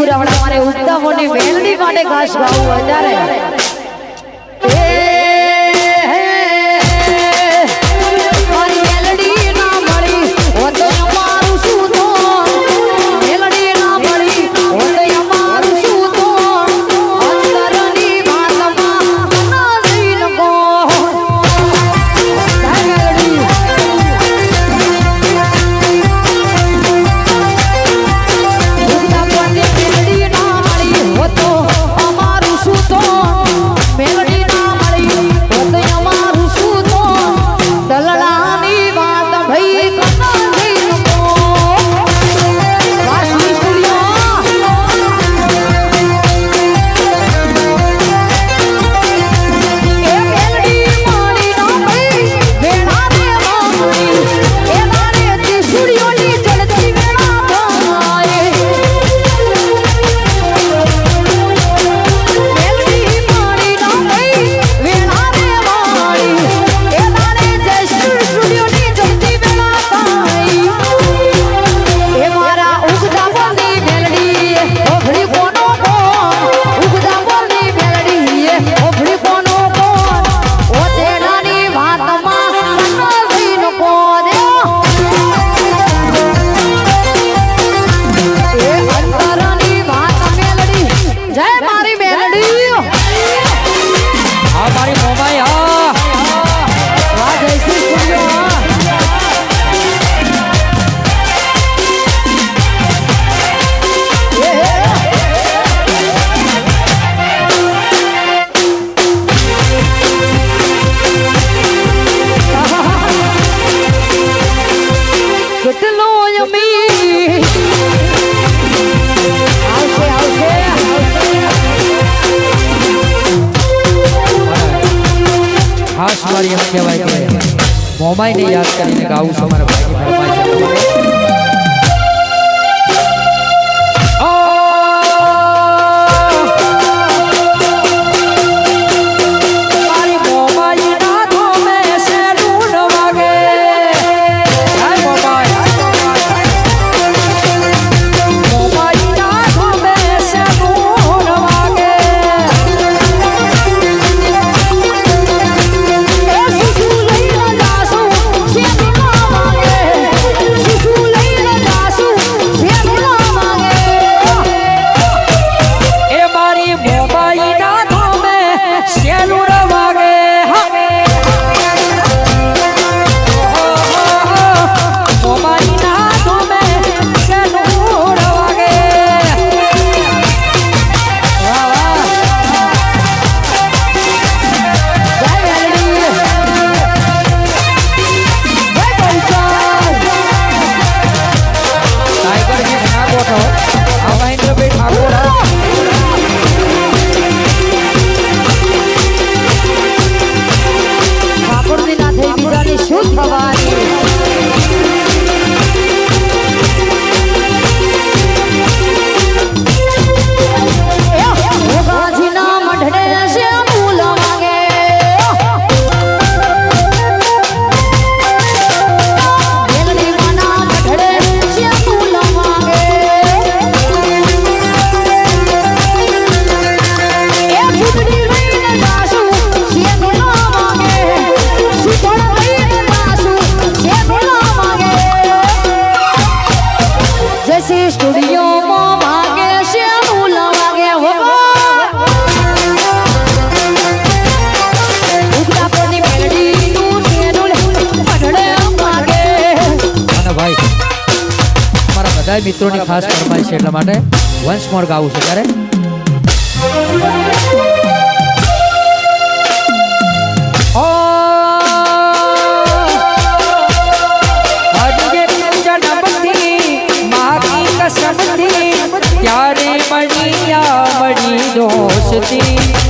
ગુરાવડા મારે ઉત્તમોની મેલડી માટે ખાસ ગાવું વધારે. મારી એમ કહેવાય કે મોમાઈને યાદ કરીને ગાવું છું ભાઈ મિત્રોની ખાસ ફરમાઈશ છે એટલા માટે વન્સ મોર ગાવું છે ત્યારે. ત્યારે મણિયા મણી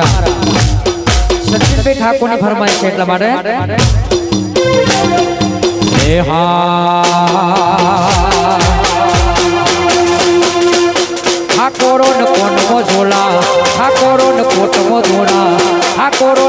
અમારા સચિનભાઈ ઠાકોરની ફરમાઈશ છે એટલા માટે. એ હા. ઠાકોરો ને કોટમો ઝોલા ઠાકોરો ને કોટમો ઝોલા ઠાકોરો